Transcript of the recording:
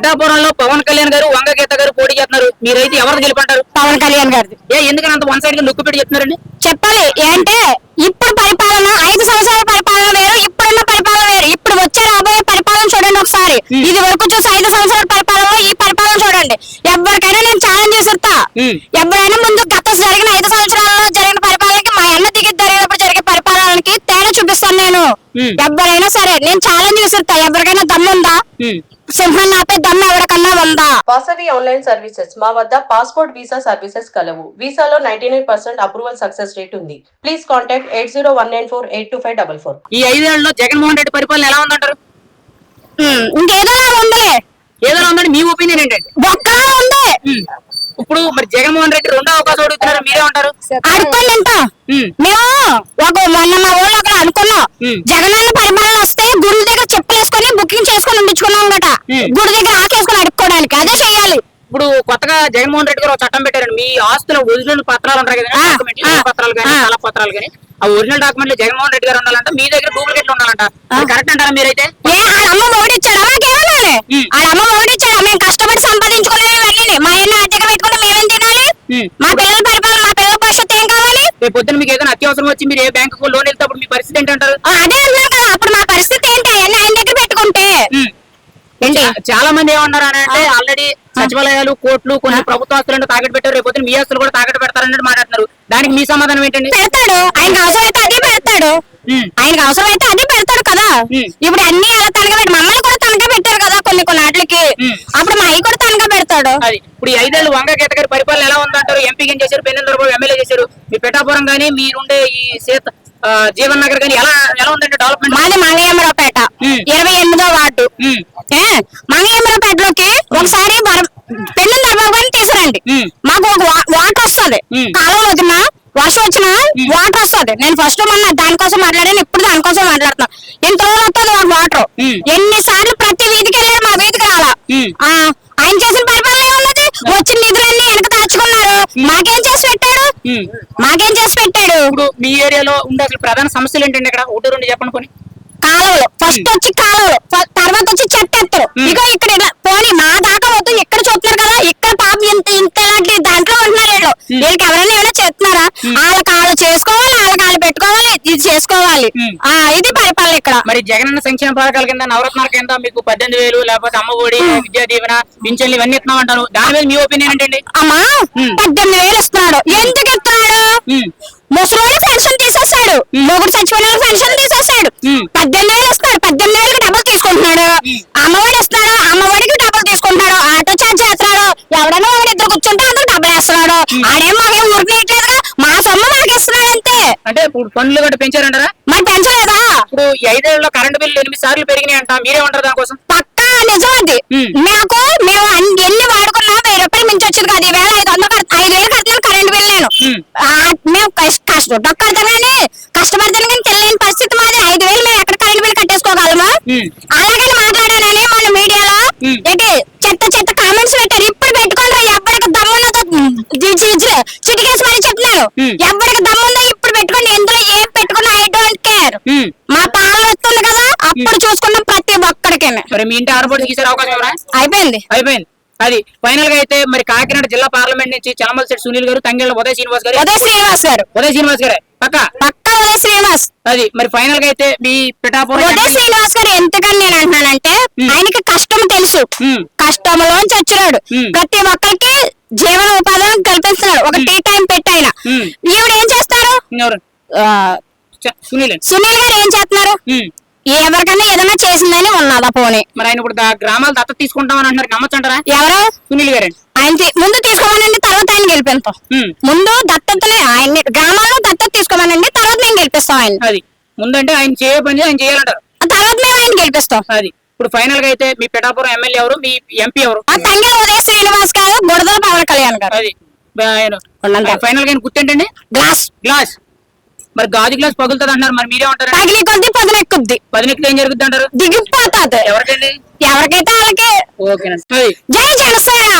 పిఠాపురంలో పవన్ కళ్యాణ్ గారు వంగ గీత గారు పోటీ చేస్తున్నారు. మీరైతే ఎవరికి గెలుపంటారు? పవన్ కళ్యాణ్ గారిది. ఏ ఎందుకని అంత వన్ సైడ్గా లుక్కు పెట్టి చెప్తున్నారండి? చెప్పాలి ఏంటే ఇప్పుడు పరిపాలన ఐదు సంవత్సరాల పరిపాలన వేరు ఇప్పుడున్న పరిపాలన వేరు. ఇప్పుడు వచ్చే రాబోయే పరిపాలన చూడండి ఒకసారి. ఇది వరకు చూసి ఐదు సంవత్సరాల పరిపాలన ఈ పరిపాలన చూడండి. ఎవరికైనా నేను ఛాలెంజ్ చేసిస్తా. ఎవరైనా ముందు గత జరిగిన ఐదు సంవత్సరాల్లో జరిగిన పరిపాలనకి మా అన్న దిగి జరిగినప్పుడు జరిగే పరిపాలనకి తేడా చూపిస్తాను నేను. ఎవరైనా సరే నేను ఛాలెంజ్ చేసిస్తా. ఎవరికైనా దమ్ముందా? ఉమ్. సింహాన్ని ఆపే దమ్ము ఎవరికన్నా ఉందా? Vasavi online services. మా వద్ద పాస్పోర్ట్ వీసా సర్వీసెస్ కలవు. వీసాలో ninety nine percent approval success rate ఉంది. Please contact eight zero one nine four eight two five double four. ఈ ఐదేళ్ళలో జగన్మోహన్ రెడ్డి పరిపాలన ఎలా ఉందంటారు. ఇంకేదోలా ఉందిలే ఏదైనా ఉందండి మీ ఒపీనియన్ ఉంది. ఉమ్. ఇప్పుడు మరి జగన్మోహన్ రెడ్డి రెండో అవకాశం అడుగుతున్నారు? మీరే ఉంటారు అనుకోండి. మేము ఒక మొన్న మా ఊళ్ళో ఒకరు అనుకున్నాం. జగనన్న పరిపాలన చెప్పులేసుకొని బుకింగ్ చేసుకొని ఉండించుకున్నాం గట. Hmm. గుడి దగ్గర ఆకేసుకొని అడుక్కోవడానికి అదే చెయ్యాలి ఇప్పుడు కొత్తగా జగన్మోహన్ రెడ్డి గారు చట్టం పెట్టారండి. మీ ఆస్తుల ఒరిజినల్ పత్రాలు ఉంటాయి కదా డాక్యుమెంట్ పత్రాలు కానీ. చాలా పత్రాలు కానీ ఆ ఒరిజినల్ డాక్యుమెంట్లు జగన్మోహన్ రెడ్డి గారు ఉండాలంట మీ దగ్గర డూప్లికేట్లు ఉండాలంట. కరెక్ట్ అంటారా మీరైతే? అమ్మ ఓడిచ్చాడా మాకేమన్నాలి. ఆడ అమ్మ ఓడిచ్చాడా మేము కష్టపడి ఇవన్నీ మా పెట్టుకుంటే మేమేం తినాలి. మా పిల్లల పరిపాలన మా పిల్లల భవిష్యత్తు ఏం కావాలి? రేపు పొద్దున మీకు ఏదైనా అత్యవసరం వచ్చి మీరు ఏ బ్యాంకు లోన్ వెళ్తే మీ పరిస్థితి ఏంటంటారు? చాలా మంది ఏమన్నారు అని అంటే ఆల్రెడీ సచివాలయాలు కోర్టులు కొన్ని ప్రభుత్వ ఆస్తులను తాకట్టు పెట్టారు. రేపు మీ ఆస్తులు కూడా తాకట్టు పెడతారన్నట్టు మాట్లాడుతున్నారు. దానికి మీ సమాధానం ఏంటండి? పెడతాడు. ఆయనకు అవసరం అయితే అదే పెడతాడు. ఆయనకు అవసరం అయితే అదే పెడతాడు కదా. ఇప్పుడు అన్ని అలా తనగా పెట్టి మమ్మల్ని కూడా తనగా పెట్టారు కదా కొన్ని కొన్ని ఉమ్. అప్పుడు మా అయ్యి కూడా తనగా పెడతాడు. ఇప్పుడు ఈ ఐదేళ్ళు వంగ గీత గారి పరిపాలన ఎలా ఉందంటారు? ఎంపీకి ఏం చేశారు పెన్నెందరబాబు ఎమ్మెల్యే చేశారు. మీ పిఠాపురం కానీ మీరుండే ఈ సీత జీవన్ నగర్ కానీ ఎలా ఎలా ఉందండి డెవలప్మెంట్ మాది మంగయ్యమ్మరావుపేట ఉమ్. ఇరవై ఎనిమిదో వార్డు. ఏ మంగయ్యమ్మరావుపేటలోకి ఒకసారి పెళ్ళి గారిని తీసుకురండి. మాకు ఒక వాటర్ వస్తుంది. కాలం వచ్చిన వర్షం వచ్చిన వాటర్ వస్తుంది. నేను ఫస్ట్ మొన్న దానికోసం మాట్లాడాను ఇప్పుడు దానికోసం మాట్లాడుతున్నా. ఇంత రోజులు వస్తుంది మాకు వాటర్. ఎన్నిసార్లు ప్రతి వీధికి వెళ్ళారు మా వీధికి రాలా. ఆయన చేసిన పరిపాలన ఏమున్నది వచ్చిన నిధులన్నీ వెనక దాచుకున్నారు. మాకేం చేసి పెట్టాడు. మాకేం చేసి పెట్టాడు ఇప్పుడు మీ ఏరియాలో ఉండే అసలు ప్రధాన సమస్యలు ఏంటండి ఇక్కడ ఒకటి రెండు చెప్పండి కొన్ని. కాలువలు. ఫస్ట్ వచ్చి కాలువలు. తర్వాత వచ్చి చెత్త ఎత్తరు మ్. ఇక ఇక్కడ పోనీ మా దాకా వద్దు ఇక్కడ చూస్తున్నారు కదా? ఇక్కడ పాపం ఇంత ఇంత ఇలాంటి దాంట్లో ఉంటున్నారు వీళ్ళు. వీళ్ళకి ఎవరైనా ఏమైనా చేస్తున్నారా వాళ్ళ కాళ్ళు చేసుకోవాలి వాళ్ళ కాళ్ళు పెట్టుకోవాలి ఇది చేసుకోవాలి. ఆ ఇది పరిపాలన ఇక్కడ. మరి జగనన్న సంక్షేమ పథకాల కింద నవరత్నాల కింద మీకు పద్దెనిమిది వేలు లేకపోతే అమ్మ ఒడి విద్యా దీవెన పింఛన్లు ఇవన్నీ ఇస్తున్నాం అంటారు దాని మీద మీ ఒపీనియన్ ఏంటండి? అమ్మా. పద్దెనిమిది వేలు ఇస్తున్నాడు. ఎందుకు ఇస్తున్నాడు? ఉమ్. ముసలోని పెన్షన్ తీసేస్తాడు మొగుడు చచ్చిపోయిన ఆడేం మాకేం ఊరికేయట్లేదుగా మా సొమ్ము మాకు ఇస్తున్నాడు అంతే అంటే ఇప్పుడు పన్నులు కూడా పెంచారంటారా? మరి పెంచలేదా? ఇప్పుడు ఈ ఐదేళ్ళలో కరెంట్ బిల్లు ఎనిమిది సార్లు పెరిగినాయి అంట మీరే ఉంటారు దానికోసం? పక్కా నిజం అది. మాకు మేము అన్ని- ఎన్ని వాడుకున్నా వెయ్యి రూపాయలు మించి వచ్చేది కాదు. ఈ వేళ ఐదు వందలు కడతా- ఐదు వేలు కడుతున్నాను కరెంట్ బిల్ నేను. ఆ, మేము కష్ట కష్టం కడతాం కానీ కష్టపడతాను కానీ తెలియని పరిస్థితి మాది ఐదు వేలు మేము ఎక్కడ కరెంట్ బిల్ కట్టేసుకోగలమా మ్. అలాగని మాట్లాడానని మన మీడియాలో మ్. ఏంటి చెత్త చెత్త కామెంట్స్ పెట్టారు ఇప్పుడు పెట్టుకోండి ఎప్పటికి దమ్మున్నదో జి- జి- జి- చిటికేసి ఎప్పటికి దమ్ముందో ఇప్పుడు పెట్టుకోండి. ఎందులో ఏం పెట్టుకున్నా ఐ డోంట్ కేర్. మా పాలన వస్తుంది కదా అప్పుడు చూసుకున్నాం ప్రతి ఒక్కడికి మరి మీ ఇంటి అవకాశం ఎవరా అయిపోయింది. అయిపోయింది. అది ఫైనల్గా అయితే మరి కాకినాడ జిల్లా పార్లమెంట్ నుంచి చలమల శెట్టి సునీల్ గారు తంగెళ్ళ ఉదయ్ శ్రీనివాస్ గారు. ఉదయ్ శ్రీనివాస్ గారు. ఉదయ్ శ్రీనివాస్ గారే. పక్క? పక్కా ఉదయ్ శ్రీనివాస్. అది మరి ఫైనల్గా అయితే మీ పిఠాపురం ఉదయ్ శ్రీనివాస్ గారు ఎందుకని నేను అంటున్నానంటే. ఆయనకి కష్టం తెలుసు. ఉమ్. కష్టంలోంచి వచ్చినాడు. ప్రతి ఒక్కరికి జీవన ఉపాధిని కల్పిస్తున్నాడు. ఒక టీ టైం పెట్టి. ఈవిడ ఏం చేస్తారు? సునీల్ సునీల్ గారు ఏం చేస్తున్నారు? ఉమ్. ఎవరికన్నా ఏదైనా చేసిందని ఉన్నదా పోనీ? మరి ఆయన ఇప్పుడు గ్రామాలు దత్త తీసుకుంటామని అంటున్నారు నమ్మచ్చంటారా? ఎవరు? సునీల్ గారండి. ఆయన ముందు తీసుకోమనండి తర్వాత ఆయన గెలిపిస్తాం. ముందు దత్తతని ఆయన గ్రామాల్లో దత్తత తీసుకోమనండి తర్వాత మేము గెలిపిస్తాం ఆయన అది. ముందంటే ఆయన చేయ పని ఆయన చేయాలంటారు. తర్వాత మేము ఆయన గెలిపిస్తాం. అది. ఇప్పుడు ఫైనల్గా అయితే మీ పిఠాపురం ఎమ్మెల్యే ఎవరు? మీ ఎంపీ ఎవరు? తంగెల ఉదయ శ్రీనివాస్ గారు బుడదల పవన్ కళ్యాణ్ గారు. అది. ఫైనల్గా. గుర్తేంటండి గ్లాస్ గ్లాస్ మరి గాజు గ్లాస్ పగులుతుంది అంటారు మరి మీరే ఉంటారు పగిలి కొద్ది పదునెక్కుద్ది. పదినెక్కితే ఏం జరుగుతుంది అంటారు? దిగిపోతుంది ఎవరికండి? ఎవరికైతే వాళ్ళకి ఓకేనండి జై జనసేన.